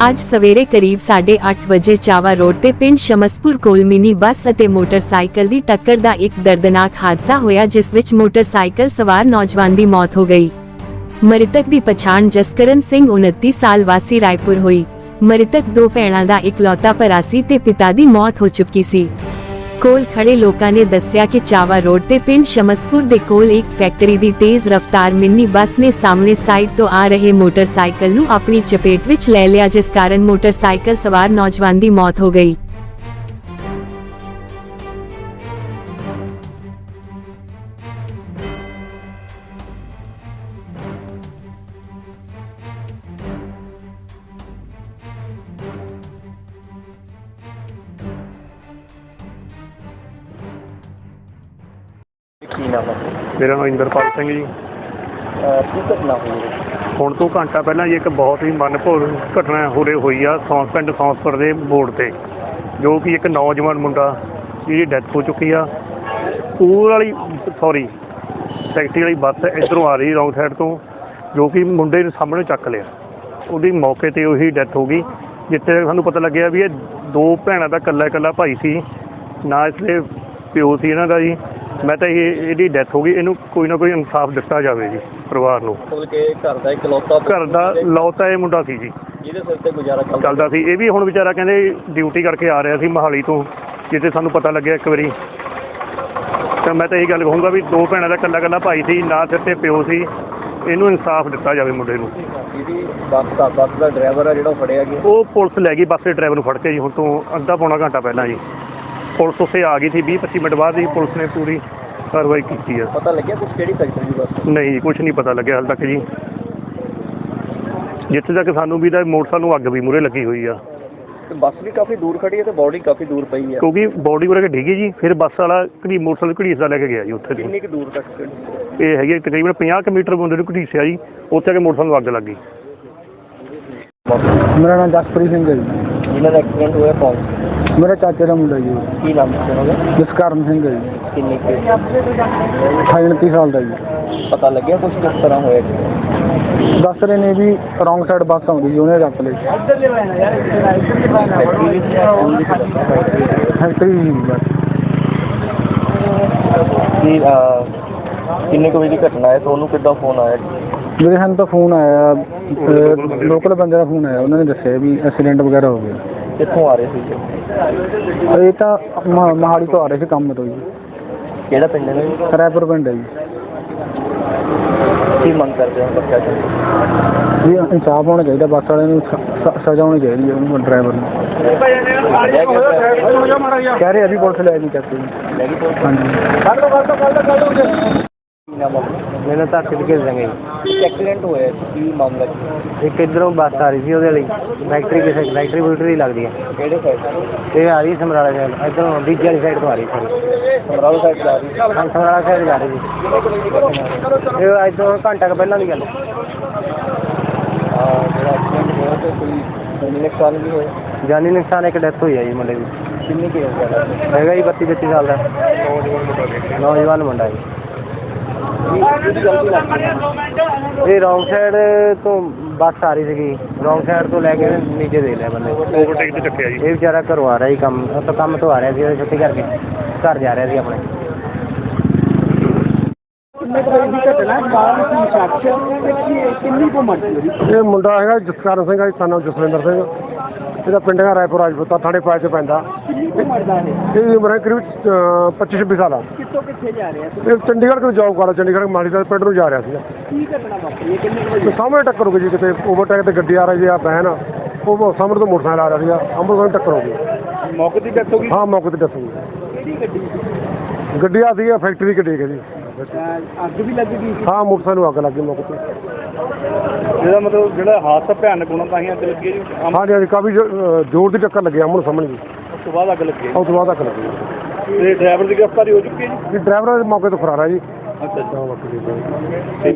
ਅੱਜ ਸਵੇਰੇ ਕਰੀਬ 8:30 ਵਜੇ ਚਾਵਾ ਰੋਡ ਤੇ ਪਿੰਡ ਸ਼ਮਸਪੁਰ ਕੋਲ ਮਿਨੀ ਬੱਸ ਅਤੇ ਮੋਟਰਸਾਈਕਲ ਦੀ ਟੱਕਰ ਦਾ ਇੱਕ ਦਰਦਨਾਕ ਹਾਦਸਾ ਹੋਇਆ, ਜਿਸ ਵਿੱਚ ਮੋਟਰਸਾਈਕਲ ਸਵਾਰ ਨੌਜਵਾਨ ਦੀ ਮੌਤ ਹੋ ਗਈ। ਮ੍ਰਿਤਕ ਦੀ ਪਛਾਣ ਜਸਕਰਨ ਸਿੰਘ 29 ਸਾਲ ਵਾਸੀ ਰਾਏਪੁਰ ਹੋਈ। ਮ੍ਰਿਤਕ ਦੋ ਭੈਣਾਂ ਦਾ ਇਕਲੌਤਾ ਭਰਾ ਸੀ ਤੇ ਪਿਤਾ ਦੀ ਮੌਤ ਹੋ ਚੁੱਕੀ ਸੀ। ਕੋਲ ਖੜੇ ਲੋਕਾਂ ਨੇ ਦੱਸਿਆ ਕਿ ਚਾਵਾ ਰੋਡ ਤੇ ਪਿੰਡ ਸ਼ਮਸਪੁਰ ਦੇ ਕੋਲ ਇੱਕ ਫੈਕਟਰੀ ਦੀ ਤੇਜ਼ ਰਫ਼ਤਾਰ ਮਿੰਨੀ ਬੱਸ ਨੇ ਸਾਹਮਣੇ ਸਾਈਡ ਤੋਂ ਆ ਰਹੇ ਮੋਟਰਸਾਈਕਲ ਨੂੰ ਆਪਣੀ ਚਪੇਟ ਵਿੱਚ ਲੈ ਲਿਆ, ਜਿਸ ਕਾਰਨ ਮੋਟਰਸਾਈਕਲ ਸਵਾਰ ਨੌਜਵਾਨ ਦੀ ਮੌਤ ਹੋ ਗਈ। ਕੀ ਨਾਮ ਹੈ? ਮੇਰਾ ਨਾਮ ਇੰਦਰਪਾਲ ਸਿੰਘ ਜੀ। ਕੀ ਘਟਨਾ ਹੋਈ ਹੈ? ਹੁਣ ਤੋਂ ਘੰਟਾ ਪਹਿਲਾਂ ਜੀ ਇੱਕ ਬਹੁਤ ਹੀ ਮਨਭੋਰ ਘਟਨਾ ਹੋਰੇ ਹੋਈ ਆ ਸੌਂਸ ਪਿੰਡ ਸੌਂਸਪੁਰ ਦੇ ਬੋਰਡ ਤੇ ਜੋ ਕਿ ਇੱਕ ਨੌਜਵਾਨ ਮੁੰਡਾ ਜਿਹਦੀ ਡੈਥ ਹੋ ਚੁੱਕੀ ਆ। ਸਕੂਲ ਵਾਲੀ ਸੌਰੀ ਟੈਕਸੀ ਵਾਲੀ ਬੱਸ ਇਧਰੋਂ ਆ ਰਹੀ ਰੌਂਗ ਸਾਈਡ ਤੋਂ ਜੋ ਕਿ ਮੁੰਡੇ ਨੂੰ ਸਾਹਮਣੇ ਚੱਕ ਲਿਆ। ਉਹਦੀ ਮੌਕੇ ਤੇ ਉਹੀ ਡੈਥ ਹੋ ਗਈ ਜਿੱਥੇ ਸਾਨੂੰ ਪਤਾ ਲੱਗਿਆ ਵੀ ਇਹ ਦੋ ਭੈਣਾਂ ਦਾ ਇਕੱਲਾ ਇਕੱਲਾ ਭਾਈ ਸੀ ਨਾ ਇਸਦੇ ਪਿਓ ਸੀ ਇਹਨਾਂ ਦਾ ਜੀ। ਮੈਂ ਤਾਂ ਇਹ ਇਹਦੀ ਡੈਥ ਹੋ ਗਈ ਇਹਨੂੰ ਕੋਈ ਨਾ ਕੋਈ ਇਨਸਾਫ ਦਿੱਤਾ ਜਾਵੇ ਜੀ ਪਰਿਵਾਰ ਨੂੰ। ਮਤਲਬ ਕਿ ਘਰ ਦਾ ਇਕਲੌਤਾ ਘਰ ਦਾ ਲੌਤਾ ਇਹ ਮੁੰਡਾ ਸੀ ਜੀ। ਜਿਹਦੇ ਸਿਰ ਤੇ ਗੁਜ਼ਾਰਾ ਚੱਲਦਾ ਸੀ। ਇਹ ਵੀ ਹੁਣ ਵਿਚਾਰਾ ਕਹਿੰਦੇ ਡਿਊਟੀ ਕਰਕੇ ਆ ਰਿਹਾ ਸੀ ਮਹਾਲੀ ਤੋਂ ਜਿੱਥੇ ਸਾਨੂੰ ਪਤਾ ਲੱਗਿਆ ਇੱਕ ਵਾਰੀ। ਤਾਂ ਮੈਂ ਤਾਂ ਇਹ ਗੱਲ ਕਹੂੰਗਾ ਵੀ ਦੋ ਭੈਣਾਂ ਦਾ ਇਕੱਲਾ ਇਕੱਲਾ ਭਾਈ ਸੀ ਨਾ ਸਿਰ ਤੇ ਪਿਓ ਸੀ। ਇਹਨੂੰ ਇਨਸਾਫ ਦਿੱਤਾ ਜਾਵੇ ਮੁੰਡੇ ਨੂੰ। ਜਿਹਦੀ ਬੱਸ ਦਾ ਬੱਸ ਦਾ ਡਰਾਈਵਰ ਆ ਜਿਹੜਾ ਫੜਿਆ ਗਿਆ। ਉਹ ਪੁਲਿਸ ਲੈ ਗਈ ਬੱਸ ਦੇ ਡਰਾਈਵਰ ਨੂੰ ਫੜ ਕੇ ਜੀ ਹੁਣ ਤੋਂ ਅੱਧਾ ਪੌਣਾ ਘੰਟਾ ਪਹਿਲਾਂ ਜੀ। ਪੁਲਿਸ ਉੱਥੇ ਆ ਗਈ ਸੀ 20 25 ਮਿੰਟ ਬਾਅਦ ਹੀ ਪੁਲਿਸ ਨੇ ਪੂਰੀ ਕਾਰਵਾਈ ਕੀਤੀ ਆ। ਪਤਾ ਲੱਗਿਆ ਕੁਝ ਕਿਹੜੀ ਫੈਕਟਰੀ ਦੀ ਬੱਸ ਨਹੀਂ ਕੁਝ ਨਹੀਂ ਪਤਾ ਲੱਗਿਆ ਹਾਲ ਤੱਕ ਜੀ। ਜਿੱਥੇ ਤੱਕ ਸਾਨੂੰ ਵੀ ਤਾਂ ਮੋਟਰਸਾਈਕਲ ਨੂੰ ਅੱਗ ਵੀ ਮੂਰੇ ਲੱਗੀ ਹੋਈ ਆ। ਤੇ ਬੱਸ ਵੀ ਕਾਫੀ ਦੂਰ ਖੜੀ ਹੈ ਤੇ ਬੋਡੀ ਕਾਫੀ ਦੂਰ ਪਈ ਹੈ ਕਿਉਂਕਿ ਬੋਡੀ ਉਰੇ ਕੇ ਡਿੱਗੀ ਜੀ ਫਿਰ ਬੱਸ ਵਾਲਾ ਘੜੀ ਮੋਟਰਸਾਈਕਲ ਘੜੀਸਦਾ ਲੈ ਕੇ ਗਿਆ ਜੀ ਉੱਥੇ ਦੀ ਕਿੰਨੀ ਕੁ ਦੂਰ ਤੱਕ? ਇਹ ਹੈਗੀ ਤਕਰੀਬਨ 50 ਕੁ ਮੀਟਰ ਬੰਦੇ ਨੂੰ ਘੜੀਸਿਆ ਜੀ ਉੱਥੇ ਕੇ ਮੋਟਰਸਾਈਕਲ ਨੂੰ ਅੱਗ ਲੱਗ ਗਈ। ਮੇਰਾ ਨਾਮ ਜਸਪ੍ਰੀਤ ਸਿੰਘ ਹੈ ਜੀ। ਜਿਹਨਾਂ ਦਾ ਐਕਸੀਡੈਂਟ ਹੋਇਆ ਕੌਣ? ਮੇਰੇ ਚਾਚੇ ਦਾ ਮੁੰਡਾ ਜੀ। ਕੀ ਨਾਮ ਹੈ ਉਹਦਾ ਜਸਕਰਨ ਸਿੰਘ ਹੈ ਜੀ। ਕਿੰਨੀ ਕੁ 29 ਸਾਲ ਦਾ ਜੀ। ਪਤਾ ਲੱਗਿਆ ਕੁਝ ਕਿਸ ਤਰ੍ਹਾਂ ਹੋਇਆ? ਜੀ? ਦੱਸ ਰਹੇ ਨੇ ਵੀ ਰੌਂਗ ਸਾਈਡ ਬੱਸ ਆਉਂਦੀ ਜੀ ਉਹਨੇ ਰੱਖ ਲਈ। ਫੈਕਟਰੀ ਵਿੱਚ ਜਾਂ ਸਕੂਲ ਵਿੱਚ ਲੱਗਾ ਫੈਕਟਰੀ ਫੈਕਟਰੀ ਜੀ ਬਸ। ਕੀ ਅਹ, ਕਿੰਨੇ ਕੁ ਵਜੇ ਦੀ ਘਟਨਾ ਹੈ? ਤੁਹਾਨੂੰ ਕਿੱਦਾਂ ਫੋਨ ਆਇਆ? ਜੀ? ਮੇਰੇ ਸਾਨੂੰ ਤਾਂ ਫੋਨ ਆਇਆ ਲੋਕਲ ਬੰਦੇ ਦਾ ਫੋਨ ਆਇਆ। ਉਹਨਾਂ ਨੇ ਦੱਸਿਆ ਵੀ ਐਕਸੀਡੈਂਟ ਵਗੈਰਾ ਹੋ ਗਿਆ। ਕਿੱਥੋਂ ਆ ਰਹੇ ਸੀ ਇਹ ਤਾਂ ਮੋਹਾਲੀ ਤੋਂ ਆ ਰਹੇ ਸੀ ਕੰਮ ਤੋਂ ਜੀ। ਕਿਹੜਾ ਪਿੰਡ ਹੈ? ਰਾਏਪੁਰ ਪਿੰਡ ਹੈ ਜੀ। ਕੀ ਮੰਗ ਕਰਦੇ ਹੋ ਬੱਚਾ ਜੀ ਵੀ ਇਨਸਾਫ ਹੋਣਾ ਚਾਹੀਦਾ ਬੱਸ ਵਾਲਿਆਂ ਨੂੰ ਸ- ਸ- ਸਜ਼ਾ ਹੋਣੀ ਚਾਹੀਦੀ ਹੈ ਉਹਨੂੰ ਡਰਾਈਵਰ ਨੂੰ। ਕਹਿ ਰਹੇ ਆ ਵੀ ਪੁਲਿਸ ਲੈ ਨਹੀਂ ਚੱਕਦੀ ਹਾਂਜੀ। ਮੈਨੂੰ ਤਾਂ ਕਿੱਥੇ ਕੇ ਜਾਂਗੇ ਐਕਸੀਡੈਂਟ ਹੋਇਆ ਸੀ, ਕੀ ਮਾਮਲਾ ਸੀ ਇੱਕ ਇਧਰੋਂ ਬੱਸ ਆ ਰਹੀ ਸੀ ਉਹਦੇ ਲਈ। ਫੈਕਟਰੀ ਕਿਸੇ ਫੈਕਟਰੀ ਫੁਲਟਰੀ ਲੱਗਦੀ ਹੈ ਕਿਹੜੇ ਸਾਈਡ ਇਹ ਆ ਰਹੀ ਸਮਰਾਲਾ ਸਾਈਡ ਇਧਰੋਂ ਬੀਜੇ ਵਾਲੀ ਸਾਈਡ ਤੋਂ ਆ ਰਹੀ ਸੀ। ਸਮਰਾਲਾ ਸਾਈਡ ਜਾ ਰਹੀ ਸੀ। ਸਮਰਾਲਾ ਸਾਈਡ ਜਾ ਰਹੀ ਸੀ। ਇਹ ਅੱਜ ਤੋਂ ਘੰਟਾ ਕੁ ਪਹਿਲਾਂ ਦੀ ਗੱਲ ਹੈ। ਆ ਜਿਹੜਾ ਐਕਸੀਡੈਂਟ ਹੋਇਆ ਤੇ ਕੋਈ ਜਾਨੀ ਨੁਕਸਾਨ ਵੀ ਹੋਇਆ? ਜਾਨੀ ਨੁਕਸਾਨ ਇੱਕ ਡੈਥ ਹੋਈ ਹੈ ਜੀ ਮੁੰਡੇ ਦੀ। ਕਿੰਨੀ ਕੀ ਹੈਗਾ ਜੀ 32 32 ਸਾਲ ਦਾ। ਨੌਜਵਾਨ ਮੁੰਡਾ ਜੀ ਕਿਹਦੀ ਗਲਤੀ ਲੱਗਦੀ ਹੈ ਇਹ ਰੌਂਗ ਸਾਈਡ ਤੋਂ ਬੱਸ ਆ ਰਹੀ ਸੀਗੀ। ਰੌਂਗ ਸਾਈਡ ਤੋਂ ਲੈ ਕੇ ਨੀਚੇ ਦੇ ਲਿਆ ਬੰਦੇ। ਓਵਰਟੇਕ ਤੇ ਚੱਕਿਆ ਜੀ। ਇਹ ਵਿਚਾਰਾ ਘਰੋਂ ਆ ਰਿਹਾ ਜੀ ਕੰਮ ਉਹ ਤੋਂ ਕੰਮ ਤੋਂ ਆ ਰਿਹਾ ਸੀ ਛੁੱਟੀ ਕਰਕੇ। ਘਰ ਜਾ ਰਿਹਾ ਸੀ ਆਪਣੇ। ਦੀ ਘਟਨਾ ਦੀ ਤੇ ਕਿੰਨੀ ਕੁ ਇਹ ਮੁੰਡਾ ਹੈਗਾ ਜਸਕਰਨ ਸਿੰਘ ਹੈ ਸਾਨੂੰ ਜਸਵਿੰਦਰ ਸਿੰਘ। ਇਹਦਾ ਪਿੰਡ ਹੈ ਰਾਏਪੁਰ ਰਾਜਪੂਤਾ ਥਾਣੇ ਪਾਇ ਚ ਪੈਂਦਾ। ਕਿੰਨੀ ਕੁ ਮਰਦਾ ਹੈ ਇਹਦੀ ਉਮਰ ਹੈ ਕਰੀਬ 25 26 ਸਾਲ ਆ। ਕਿੱਥੋਂ ਕਿੱਥੇ ਜਾ ਰਿਹਾ ਸੀ? ਇਹ ਚੰਡੀਗੜ੍ਹ ਤੋਂ ਜੌਬ ਕਰਦਾ ਚੰਡੀਗੜ੍ਹ ਮਾਲੀ ਦਾ ਪਿੰਡ ਨੂੰ ਜਾ ਰਿਹਾ ਸੀਗਾ। ਕੀ ਘਟਨਾ ਵਾਪਰੀ ਹੈ? ਕਿੰਨੇ ਕੁ ਤੇ ਸਾਹਮਣੇ ਟੱਕਰ ਹੋ ਗਈ ਜੀ ਕਿਤੇ ਓਵਰਟੇਕ ਤੇ ਗੱਡੀ ਆ ਰਹੀ ਆ ਬਹਿਨ ਉਹ ਸਾਹਮਣੇ ਤੋਂ ਮੋਟਰਸਾਈਕਲ ਆ ਰਿਹਾ ਸੀਗਾ ਅੰਮ੍ਰਿਤਸਰ ਟੱਕਰ ਹੋ ਗਈ। ਮੌਕੇ ਦੀ ਡੈਥ ਹੋ ਗਈ? ਹਾਂ ਮੌਕੇ ਤੇ ਦੱਸੋ ਕਿਹੜੀ ਗੱਡੀ ਸੀ? ਗੱਡੀ ਆ ਸੀ ਫੈਕਟਰੀ ਦੀ ਗੱਡੀ ਹੈ ਜੀ। ਅਹ ਅੱਗ ਵੀ ਲੱਗ ਗਈ ਸੀ। ਹਾਂ ਮੋਟਰਸਾਈਕਲ ਨੂੰ ਅੱਗ ਲੱਗ ਮੌਕੇ ਤੇ ਇਹਦਾ ਮਤਲਬ ਜਿਹੜਾ ਹਾਦਸਾ ਭਿਆਨਕ ਹੋਣਾ ਤਾਂ ਹੀ ਅੱਗ ਲੱਗੀ ਜੀ। ਹਾਂਜੀ ਹਾਂਜੀ ਕਾਫੀ ਜ਼ੋ- ਅਹ ਜ਼ੋਰ ਦੀ ਟੱਕਰ ਲੱਗੀ ਆਮਣ ਸਾਹਮਣੇ ਜੀ। ਉਸ ਤੋਂ ਬਾਅਦ ਅੱਗ ਲੱਗੀ ਉਸ ਤੋਂ ਬਾਅਦ ਅੱਗ ਲੱਗੀ ਤੇ ਡਰਾਈਵਰ ਦੀ ਗ੍ਰਿਫਤਾਰੀ ਹੋ ਚੁੱਕੀ ਹੈ ਜੀ? ਜੀ ਡਰਾਈਵਰ ਮੌਕੇ ਤੋਂ ਫਰਾਰ ਹੈ ਜੀ। ਅੱਛਾ ਤਾਂ ਬਾਕੀ ਜੀ।